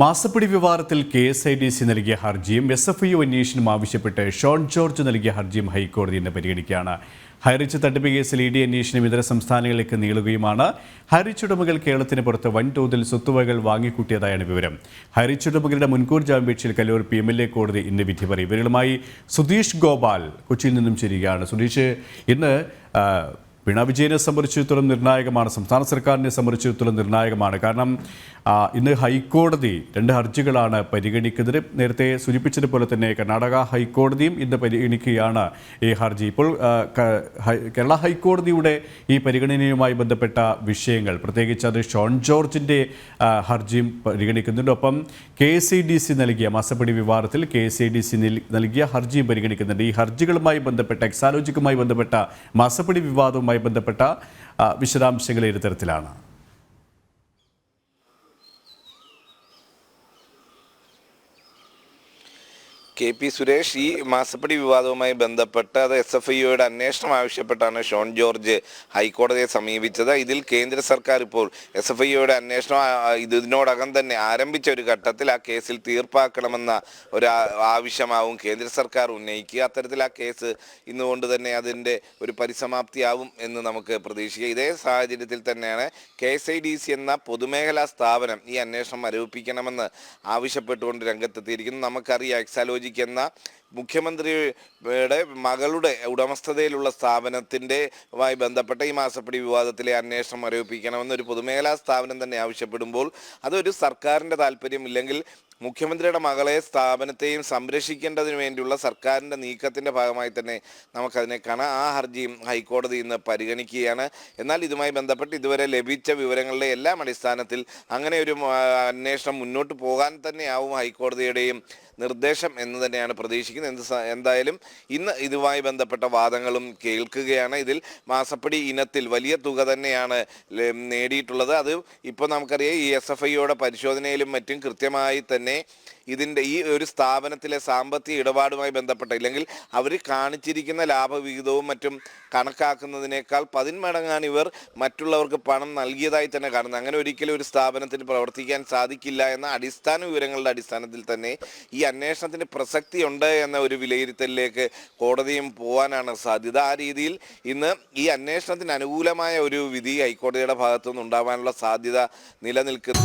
മാസപ്പടി വിവാദത്തിൽ K S I D C നൽകിയ ഹർജിയും എസ് എഫ് ഐ അന്വേഷണം ആവശ്യപ്പെട്ട് ഷോൺ ജോർജ് നൽകിയ ഹർജിയും ഹൈക്കോടതി ഇന്ന് പരിഗണിക്കുകയാണ്. ഹൈറിച്ച് തട്ടിപ്പ് കേസിൽ ഇ ഡി അന്വേഷണം ഇതര സംസ്ഥാനങ്ങളിലേക്ക് നീളുകയുമാണ്. ഹൈറിച്ച് ഉടമകൾ കേരളത്തിന് പുറത്ത് വൻതോതിൽ സ്വത്തുവകകൾ വാങ്ങിക്കൂട്ടിയതായാണ് വിവരം. ഹൈറിച്ച് ഉടമകളുടെ മുൻകൂർ ജാമ്യപേക്ഷയിൽ Kaloor P M L A കോടതി ഇന്ന് വിധി പറയും. ഇവരുമായി സുധീഷ് ഗോപാൽ കൊച്ചിയിൽ നിന്നും ചേരുകയാണ്. സുധീഷ് ഇന്ന് പിണറായി വിജയനെ സംബന്ധിച്ചിടത്തോളം നിർണായകമാണ്. സംസ്ഥാന സർക്കാരിനെ സംബന്ധിച്ചിടത്തോളം നിർണായകമാണ്. കാരണം ഇന്ന് ഹൈക്കോടതി രണ്ട് ഹർജികളാണ് പരിഗണിക്കുന്നത്. നേരത്തെ സൂചിപ്പിച്ചതുപോലെ തന്നെ കർണാടക ഹൈക്കോടതിയും ഇന്ന് പരിഗണിക്കുകയാണ് ഈ ഹർജി. ഇപ്പോൾ കേരള ഹൈക്കോടതിയുടെ ഈ പരിഗണനയുമായി ബന്ധപ്പെട്ട വിഷയങ്ങൾ പ്രത്യേകിച്ച് അത് ഷോൺ ജോർജിന്റെ ഹർജിയും പരിഗണിക്കുന്നുണ്ട്. ഒപ്പം കെ സി ഡി സി നൽകിയ മാസപ്പടി വിവാദത്തിൽ കെ സി ഡി സി നൽകിയ ഹർജിയും പരിഗണിക്കുന്നുണ്ട്. ഈ ഹർജികളുമായി ബന്ധപ്പെട്ട എക്സാലോജിക്കുമായി ബന്ധപ്പെട്ട മാസപ്പടി വിവാദവുമായി ബന്ധപ്പെട്ട വിശദാംശങ്ങൾ ഏത് തരത്തിലാണ്? കെ പി സുരേഷ് ഈ മാസപ്പടി വിവാദവുമായി ബന്ധപ്പെട്ട് അത് എസ് എഫ് ഐയുടെ അന്വേഷണം ആവശ്യപ്പെട്ടാണ് ഷോൺ ജോർജ് ഹൈക്കോടതിയെ സമീപിച്ചത്. ഇതിൽ കേന്ദ്ര സർക്കാർ ഇപ്പോൾ എസ് എഫ് ഐയുടെ അന്വേഷണം ഇതിനോടകം തന്നെ ആരംഭിച്ച ഒരു ഘട്ടത്തിൽ ആ കേസിൽ തീർപ്പാക്കണമെന്ന ഒരു ആവശ്യമാവും കേന്ദ്ര സർക്കാർ ഉന്നയിക്കുക. അത്തരത്തിൽ ആ കേസ് ഇന്നുകൊണ്ട് തന്നെ അതിന്റെ ഒരു പരിസമാപ്തിയാവും എന്ന് നമുക്ക് പ്രതീക്ഷിക്കാം. ഇതേ സാഹചര്യത്തിൽ തന്നെയാണ് കെ എന്ന പൊതുമേഖലാ സ്ഥാപനം ഈ അന്വേഷണം മരവിപ്പിക്കണമെന്ന് ആവശ്യപ്പെട്ടുകൊണ്ട് രംഗത്തെത്തിയിരിക്കുന്നു. നമുക്കറിയാം എക്സാലോജിക് എന്ന മുഖ്യമന്ത്രിയുടെ മകളുടെ ഉടമസ്ഥതയിലുള്ള സ്ഥാപനത്തിന്റെ മായി ബന്ധപ്പെട്ട ഈ മാസപ്പടി വിവാദത്തിലെ അന്വേഷണം മരവിപ്പിക്കണമെന്ന് ഒരു പൊതുമേഖലാ സ്ഥാപനം തന്നെ ആവശ്യപ്പെടുമ്പോൾ അതൊരു സർക്കാരിന്റെ താല്പര്യം ഇല്ലെങ്കിൽ മുഖ്യമന്ത്രിയുടെ മകളെ സ്ഥാപനത്തെയും സംരക്ഷിക്കേണ്ടതിന് വേണ്ടിയുള്ള സർക്കാരിന്റെ നീക്കത്തിന്റെ ഭാഗമായി തന്നെ നമുക്കതിനെ കാണാം. ആ ഹർജിയും ഹൈക്കോടതി ഇന്ന് പരിഗണിക്കുകയാണ്. എന്നാൽ ഇതുമായി ബന്ധപ്പെട്ട് ഇതുവരെ ലഭിച്ച വിവരങ്ങളുടെ എല്ലാം അടിസ്ഥാനത്തിൽ അങ്ങനെ ഒരു അന്വേഷണം മുന്നോട്ട് പോകാൻ തന്നെയാവും ഹൈക്കോടതിയുടെയും നിർദ്ദേശം എന്ന് തന്നെയാണ് പ്രതീക്ഷിക്കുന്നത്. എന്ത് എന്തായാലും ഇന്ന് ഇതുമായി ബന്ധപ്പെട്ട വാദങ്ങളും കേൾക്കുകയാണ്. ഇതിൽ മാസപ്പടി ഇനത്തിൽ വലിയ തുക തന്നെയാണ് നേടിയിട്ടുള്ളത്. അത് ഇപ്പോൾ നമുക്കറിയാം ഈ എസ് എഫ് ഐയുടെ പരിശോധനയിലും മറ്റും കൃത്യമായി തന്നെ ഇതിന്റെ ഈ ഒരു സ്ഥാപനത്തിലെ സാമ്പത്തിക ഇടപാടുമായി ബന്ധപ്പെട്ട ഇല്ലെങ്കിൽ അവർ കാണിച്ചിരിക്കുന്ന ലാഭവിഹിതവും മറ്റും കണക്കാക്കുന്നതിനേക്കാൾ പതിന്മടങ്ങാണ് ഇവർ മറ്റുള്ളവർക്ക് പണം നൽകിയതായി തന്നെ കാണുന്നത്. അങ്ങനെ ഒരിക്കലും ഒരു സ്ഥാപനത്തിന് പ്രവർത്തിക്കാൻ സാധിക്കില്ല എന്ന അടിസ്ഥാന വിവരങ്ങളുടെ അടിസ്ഥാനത്തിൽ തന്നെ ഈ അന്വേഷണത്തിന് പ്രസക്തിയുണ്ട് എന്ന ഒരു വിലയിരുത്തലിലേക്ക് കോടതിയും പോകാനാണ് സാധ്യത. ആ രീതിയിൽ ഇന്ന് ഈ അന്വേഷണത്തിന് അനുകൂലമായ ഒരു വിധി ഹൈക്കോടതിയുടെ ഭാഗത്തുനിന്ന് ഉണ്ടാവാനുള്ള സാധ്യത നിലനിൽക്കുന്നു.